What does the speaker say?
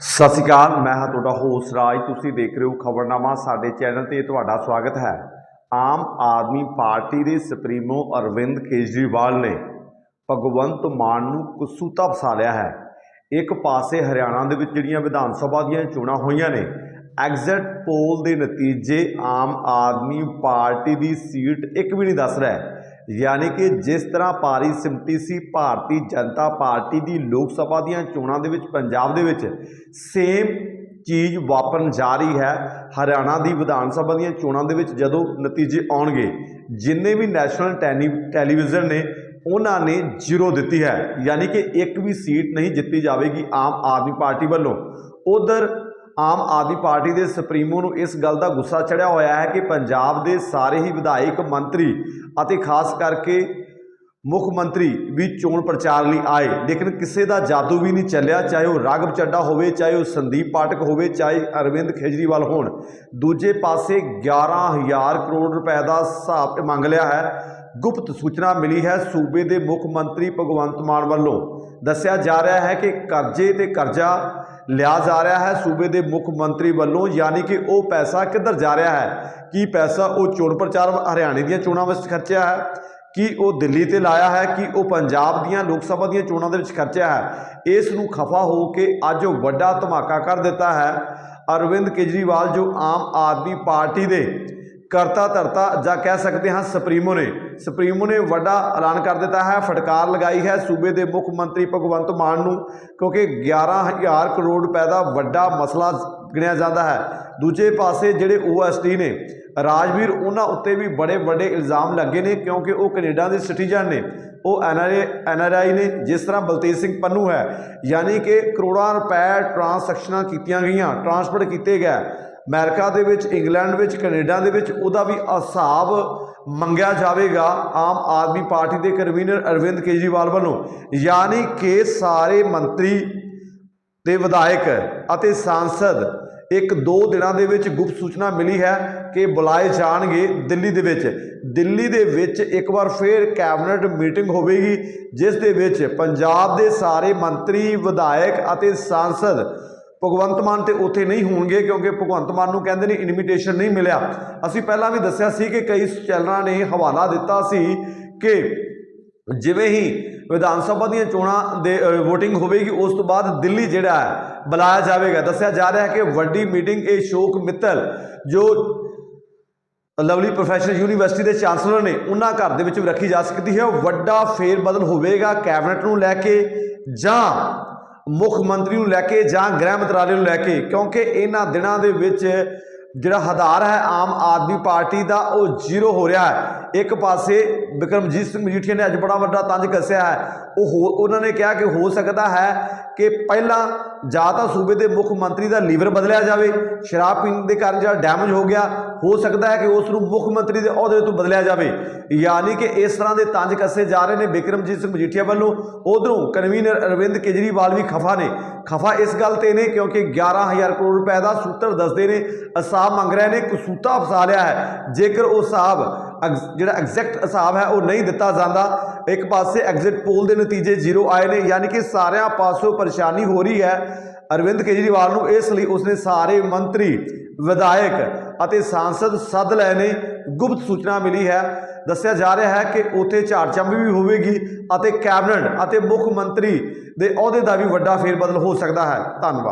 ਸਤਿ ਸ਼੍ਰੀ ਅਕਾਲ, ਮੈਂ ਹਾਂ ਤੁਹਾਡਾ ਹੋਸਟ ਰਾਜ। ਤੁਸੀਂ ਦੇਖ ਰਹੇ ਹੋ ਖਬਰਨਾਮਾ, ਸਾਡੇ ਚੈਨਲ ਤੇ ਤੁਹਾਡਾ ਸਵਾਗਤ ਹੈ। ਆਮ ਆਦਮੀ ਪਾਰਟੀ ਦੇ ਸੁਪਰੀਮੋ ਅਰਵਿੰਦ ਕੇਜਰੀਵਾਲ ਨੇ ਭਗਵੰਤ ਮਾਨ ਨੂੰ ਕਸੂਤਾ ਫਸਾ ਲਿਆ ਹੈ। ਇੱਕ ਪਾਸੇ ਹਰਿਆਣਾ ਦੇ ਵਿੱਚ ਜਿਹੜੀਆਂ ਵਿਧਾਨ ਸਭਾ ਦੀਆਂ ਚੋਣਾਂ ਹੋਈਆਂ ਨੇ, ਐਗਜ਼ਿਟ ਪੋਲ ਦੇ ਨਤੀਜੇ ਆਮ ਆਦਮੀ ਪਾਰਟੀ ਦੀ ਸੀਟ ਇੱਕ ਵੀ ਨਹੀਂ ਦੱਸ ਰਿਹਾ ਯਾਨੀ ਕਿ ਜਿਸ ਤਰ੍ਹਾਂ ਭਾਰੀ ਸਿੰਪਤੀ ਸੀ, ਭਾਰਤੀ ਜਨਤਾ ਪਾਰਟੀ ਦੀ ਲੋਕ ਸਭਾ ਦੀਆਂ ਚੋਣਾਂ ਦੇ ਵਿੱਚ, ਪੰਜਾਬ ਦੇ ਵਿੱਚ ਸੇਮ ਚੀਜ਼ ਵਾਪਰਨ ਜਾ ਰਹੀ ਹੈ, ਹਰਿਆਣਾ ਦੀ ਵਿਧਾਨ ਸਭਾ ਦੀਆਂ ਚੋਣਾਂ ਦੇ ਵਿੱਚ ਜਦੋਂ ਨਤੀਜੇ ਆਉਣਗੇ, ਜਿੰਨੇ ਵੀ ਨੈਸ਼ਨਲ ਟੈਨੀ- ਟੈਲੀਵਿਜ਼ਨ ਨੇ, ਉਹਨਾਂ ਨੇ ਜ਼ੀਰੋ ਦਿੱਤੀ ਹੈ। ਯਾਨੀ ਕਿ ਇੱਕ ਵੀ ਸੀਟ ਨਹੀਂ ਜਿੱਤੀ ਜਾਵੇਗੀ ਆਮ ਆਦਮੀ ਪਾਰਟੀ ਵੱਲੋਂ। ਉਧਰ ਆਮ ਆਦਮੀ ਪਾਰਟੀ ਦੇ ਸੁਪਰੀਮੋ ਨੂੰ ਇਸ ਗੱਲ ਦਾ ਗੁੱਸਾ ਚੜਿਆ ਹੋਇਆ ਹੈ ਕਿ ਪੰਜਾਬ ਦੇ ਸਾਰੇ ਹੀ ਵਿਧਾਇਕ, ਮੰਤਰੀ ਅਤੇ ਖਾਸ ਕਰਕੇ ਮੁੱਖ ਮੰਤਰੀ ਵੀ ਚੋਣ ਪ੍ਰਚਾਰ ਲਈ ਆਏ। ਲੇਕਿਨ ਕਿਸੇ ਦਾ ਜਾਦੂ ਵੀ ਨਹੀਂ ਚੱਲਿਆ, ਚਾਹੇ ਉਹ ਰਾਘਵ ਚੱਡਾ ਹੋਵੇ, ਚਾਹੇ ਉਹ ਸੰਦੀਪ ਪਾਠਕ ਹੋਵੇ, ਚਾਹੇ ਅਰਵਿੰਦ ਖੇਜਰੀਵਾਲ ਹੋਣ। ਦੂਜੇ ਪਾਸੇ 11000 ਕਰੋੜ ਰੁਪਏ ਦਾ ਹਿਸਾਬ ਮੰਗ ਲਿਆ ਹੈ। ਗੁਪਤ ਸੂਚਨਾ ਮਿਲੀ ਹੈ ਸੂਬੇ ਦੇ ਮੁੱਖ ਮੰਤਰੀ ਭਗਵੰਤ ਮਾਨ ਵੱਲੋਂ। ਦੱਸਿਆ ਜਾ ਰਿਹਾ ਹੈ ਕਿ ਕਰਜ਼ੇ ਤੇ ਕਰਜ਼ਾ ਲਿਆ ਜਾ ਰਿਹਾ ਹੈ। ਸੂਬੇ ਦੇ ਮੁੱਖ ਮੰਤਰੀ ਵੱਲੋਂ ਯਾਨੀ ਕਿ ਉਹ ਪੈਸਾ ਕਿੱਧਰ ਜਾ ਰਿਹਾ ਹੈ? ਕੀ ਪੈਸਾ ਉਹ ਚੋਣ ਪ੍ਰਚਾਰ ਹਰਿਆਣੇ ਦੀਆਂ ਚੋਣਾਂ ਵਿੱਚ ਖਰਚਿਆ ਹੈ? ਕੀ ਉਹ ਦਿੱਲੀ ਤੇ ਲਾਇਆ ਹੈ? ਕਿ ਉਹ ਪੰਜਾਬ ਦੀਆਂ ਲੋਕ ਸਭਾ ਦੀਆਂ ਚੋਣਾਂ ਦੇ ਵਿੱਚ ਖਰਚਿਆ ਹੈ? ਇਸ ਨੂੰ ਖਫਾ ਹੋ ਕੇ ਅੱਜ ਉਹ ਵੱਡਾ ਧਮਾਕਾ ਕਰ ਦਿੱਤਾ ਹੈ। ਅਰਵਿੰਦ ਕੇਜਰੀਵਾਲ, ਜੋ ਆਮ ਆਦਮੀ ਪਾਰਟੀ ਦੇ ਕਰਤਾ ਧਰਤਾ ਜਾਂ ਕਹਿ ਸਕਦੇ ਹਾਂ ਸੁਪਰੀਮੋ ਨੇ। ਸੁਪਰੀਮੋ ਨੇ ਵੱਡਾ ਐਲਾਨ ਕਰ ਦਿੱਤਾ ਹੈ, ਫਟਕਾਰ ਲਗਾਈ ਹੈ ਸੂਬੇ ਦੇ ਮੁੱਖ ਮੰਤਰੀ ਭਗਵੰਤ ਮਾਨ ਨੂੰ, ਕਿਉਂਕਿ 11000 ਕਰੋੜ ਰੁਪਏ ਦਾ ਵੱਡਾ ਮਸਲਾ ਗਿਣਿਆ ਜਾਂਦਾ ਹੈ। ਦੂਜੇ ਪਾਸੇ ਜਿਹੜੇ ਓਐਸਟੀ ਨੇ, ਰਾਜਵੀਰ ਉਹਨਾਂ ਉੱਤੇ ਵੀ ਬੜੇ ਵੱਡੇ ਇਲਜ਼ਾਮ ਲੱਗੇ ਨੇ, ਕਿਉਂਕਿ ਉਹ ਕੈਨੇਡਾ ਦੇ ਸਿਟੀਜ਼ਨ ਨੇ। ਉਹ ਐਨਆਰਏ ਐਨਆਰਆਈ ਨੇ, ਜਿਸ ਤਰ੍ਹਾਂ ਬਲਤੇਜ ਸਿੰਘ ਪੰਨੂ ਹੈ, ਯਾਨੀ ਕਿ ਕਰੋੜਾਂ ਰੁਪਏ ਟ੍ਰਾਂਸੈਕਸ਼ਨਾਂ ਕੀਤੀਆਂ ਗਈਆਂ, ਟ੍ਰਾਂਸਫਰ ਕੀਤੇ ਗਏ। ਅਮਰੀਕਾ ਦੇ ਵਿੱਚ, ਇੰਗਲੈਂਡ ਵਿੱਚ, ਕੈਨੇਡਾ ਦੇ ਵਿੱਚ ਉਹਦਾ ਵੀ ਹਿਸਾਬ ਮੰਗਿਆ ਜਾਵੇਗਾ ਆਮ ਆਦਮੀ ਪਾਰਟੀ ਦੇ ਕਨਵੀਨਰ ਅਰਵਿੰਦ ਕੇਜਰੀਵਾਲ ਵੱਲੋਂ। ਯਾਨੀ ਕਿ ਸਾਰੇ ਮੰਤਰੀ ਤੇ ਵਿਧਾਇਕ ਅਤੇ ਸਾਂਸਦ ਇੱਕ ਦੋ ਦਿਨਾਂ ਦੇ ਵਿੱਚ ਗੁਪਤ ਸੂਚਨਾ ਮਿਲੀ ਹੈ ਕਿ ਬੁਲਾਏ ਜਾਣਗੇ ਦਿੱਲੀ ਦੇ ਵਿੱਚ। ਦਿੱਲੀ ਦੇ ਵਿੱਚ ਇੱਕ ਵਾਰ ਫੇਰ ਕੈਬਨਿਟ ਮੀਟਿੰਗ ਹੋਵੇਗੀ, ਜਿਸ ਦੇ ਵਿੱਚ ਪੰਜਾਬ ਦੇ ਸਾਰੇ ਮੰਤਰੀ, ਵਿਧਾਇਕ ਅਤੇ ਸਾਂਸਦ ਭਗਵੰਤ ਮਾਨ ਤੇ ਉੱਥੇ ਨਹੀਂ ਹੋਣਗੇ ਕਿਉਂਕਿ ਭਗਵੰਤ ਮਾਨ ਨੂੰ ਕਹਿੰਦੇ ਨੇ ਇਨਵੀਟੇਸ਼ਨ ਨਹੀਂ ਮਿਲਿਆ। ਅਸੀਂ ਪਹਿਲਾਂ ਵੀ ਦੱਸਿਆ ਸੀ ਕਿ ਕਈ ਚੈਨਲਾਂ ਨੇ ਹਵਾਲਾ ਦਿੱਤਾ ਸੀ ਕਿ ਜਿਵੇਂ ਹੀ ਵਿਧਾਨ ਸਭਾ ਦੀਆਂ ਚੋਣਾਂ ਦੇ VOTING ਹੋਵੇਗੀ, ਉਸ ਤੋਂ ਬਾਅਦ ਦਿੱਲੀ ਜਿਹੜਾ ਹੈ, ਬੁਲਾਇਆ ਜਾਵੇਗਾ। ਦੱਸਿਆ ਜਾ ਰਿਹਾ ਹੈ ਕਿ ਵੱਡੀ ਮੀਟਿੰਗ ਇਹ ਸ਼ੋਕ ਮਿੱਤਲ ਜੋ ਲਵਲੀ ਪ੍ਰੋਫੈਸ਼ਨਲ ਯੂਨੀਵਰਸਿਟੀ ਦੇ ਚਾਂਸਲਰ ਨੇ, ਉਹਨਾਂ ਘਰ ਦੇ ਵਿੱਚ ਵੀ ਰੱਖੀ ਜਾ ਸਕਦੀ ਹੈ। ਵੱਡਾ ਫੇਰ ਬਦਲ ਹੋਵੇਗਾ ਕੈਬਨਿਟ ਨੂੰ ਲੈ ਕੇ ਜਾਂ ਮੁੱਖ ਮੰਤਰੀ ਨੂੰ ਲੈ ਕੇ ਜਾਂ ਗ੍ਰਹਿ ਮੰਤਰਾਲੇ ਨੂੰ ਲੈ ਕੇ, ਕਿਉਂਕਿ ਇਹਨਾਂ ਦਿਨਾਂ ਦੇ ਵਿੱਚ ਜਿਹੜਾ ਹਦਾਰ ਹੈ ਆਮ ਆਦਮੀ ਪਾਰਟੀ ਦਾ, ਉਹ ਜ਼ੀਰੋ ਹੋ ਰਿਹਾ ਹੈ। ਇੱਕ ਪਾਸੇ ਵਿਕਰਮਜੀਤ ਸਿੰਘ ਮਜੀਠੀਆ ਨੇ ਅੱਜ ਬੜਾ ਵੱਡਾ ਤੰਜ ਕੱਸਿਆ ਹੈ। ਉਹ ਹੋ- ਉਹਨਾਂ ਨੇ ਕਿਹਾ ਕਿ ਹੋ ਸਕਦਾ ਹੈ ਕਿ ਪਹਿਲਾਂ ਜਾਂ ਤਾਂ ਸੂਬੇ ਦੇ ਮੁੱਖ ਮੰਤਰੀ ਦਾ ਲੀਵਰ ਬਦਲਿਆ ਜਾਵੇ, ਸ਼ਰਾਬ ਪੀਣ ਦੇ ਕਾਰਨ ਜਿਹੜਾ ਡੈਮੇਜ ਹੋ ਗਿਆ, ਹੋ ਸਕਦਾ ਹੈ ਕਿ ਉਸ ਨੂੰ ਮੁੱਖ ਮੰਤਰੀ ਦੇ ਅਹੁਦੇ ਤੋਂ ਬਦਲਿਆ ਜਾਵੇ। ਯਾਨੀ ਕਿ ਇਸ ਤਰ੍ਹਾਂ ਦੇ ਤੰਜ ਕੱਸੇ ਜਾ ਰਹੇ ਨੇ ਬਿਕਰਮਜੀਤ ਸਿੰਘ ਮਜੀਠੀਆ ਵੱਲੋਂ। ਉਧਰੋਂ ਕਨਵੀਨਰ ਅਰਵਿੰਦ ਕੇਜਰੀਵਾਲ ਵੀ ਖਫਾ ਨੇ। ਖਫਾ ਇਸ ਗੱਲ ਤੇ ਨੇ ਕਿਉਂਕਿ 11000 ਕਰੋੜ ਰੁਪਏ ਦਾ ਸੂਤਰ ਦੱਸਦੇ ਨੇ ਹਿਸਾਬ ਮੰਗ ਰਹੇ ਨੇ, ਕਸੂਤਾ ਫਸਾ ਲਿਆ ਹੈ। ਜੇਕਰ ਉਹ ਹਿਸਾਬ ਜਿਹੜਾ ਐਗਜ਼ੈਕਟ ਹਿਸਾਬ ਹੈ ਉਹ ਨਹੀਂ ਦਿੱਤਾ ਜਾਂਦਾ। ਇੱਕ ਪਾਸੇ ਐਗਜ਼ਿਟ ਪੋਲ ਦੇ ਨਤੀਜੇ ਜ਼ੀਰੋ ਆਏ ਨੇ, ਯਾਨੀ ਕਿ ਸਾਰਿਆਂ ਪਾਸੋਂ ਪਰੇਸ਼ਾਨੀ ਹੋ ਰਹੀ ਹੈ। ਅਰਵਿੰਦ ਕੇਜਰੀਵਾਲ ਨੂੰ ਇਸ ਲਈ ਉਸਨੇ ਸਾਰੇ ਮੰਤਰੀ, ਵਿਧਾਇਕ ਅਤੇ ਸਾਂਸਦ ਸੱਦ ਲਏ ਨੇ। ਗੁਪਤ ਸੂਚਨਾ ਮਿਲੀ ਹੈ। ਦੱਸਿਆ ਜਾ ਰਿਹਾ ਹੈ ਕਿ ਉੱਥੇ ਝਾੜਚੰਬ ਵੀ ਹੋਵੇਗੀ ਅਤੇ ਕੈਬਨਿਟ ਅਤੇ ਮੁੱਖ ਮੰਤਰੀ ਦੇ ਅਹੁਦੇ ਦਾ ਵੀ ਵੱਡਾ ਫੇਰਬਦਲ ਹੋ ਸਕਦਾ ਹੈ। ਧੰਨਵਾਦ।